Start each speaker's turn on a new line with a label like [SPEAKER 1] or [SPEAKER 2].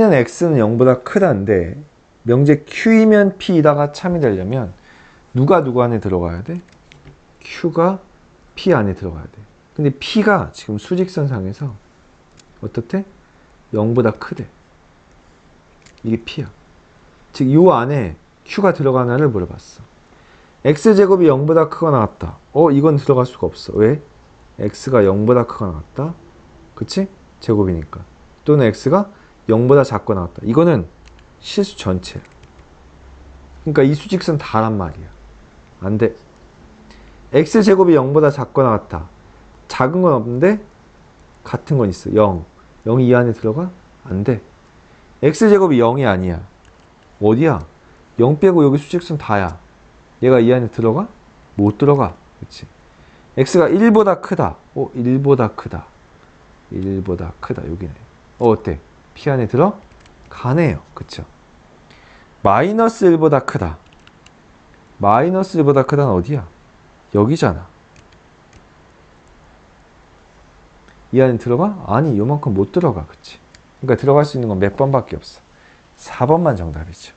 [SPEAKER 1] P는 X는 0보다 크다인데 명제 Q이면 P이다가 참이 되려면 누가 누구 안에 들어가야 돼? Q가 P 안에 들어가야 돼. 근데 P가 지금 수직선상에서 어떻대? 0보다 크대. 이게 P야. 즉, 요 안에 Q가 들어가나를 물어봤어. X제곱이 0보다 크거나 같다. 어, 이건 들어갈 수가 없어. 왜? X가 0보다 크거나 같다. 그치? 제곱이니까. 또는 X가 0보다 작거나 같다. 이거는 실수 전체야. 그러니까 이 수직선 다란 말이야. 안 돼. X제곱이 0보다 작거나 같다. 작은 건 없는데 같은 건 있어. 0. 0이 이 안에 들어가? 안 돼. X제곱이 0이 아니야. 어디야? 0 빼고 여기 수직선 다야. 얘가 이 안에 들어가? 못 들어가. 그치? X가 1보다 크다. 어, 1보다 크다. 1보다 크다. 여기네. 어, 어때? P 안에 들어? 가네요. 그쵸? 마이너스 1보다 크다. 마이너스 1보다 크다는 어디야? 여기잖아. 이 안에 들어가? 아니, 요만큼 못 들어가. 그치? 그러니까 들어갈 수 있는 건 몇 번밖에 없어. 4번만 정답이죠.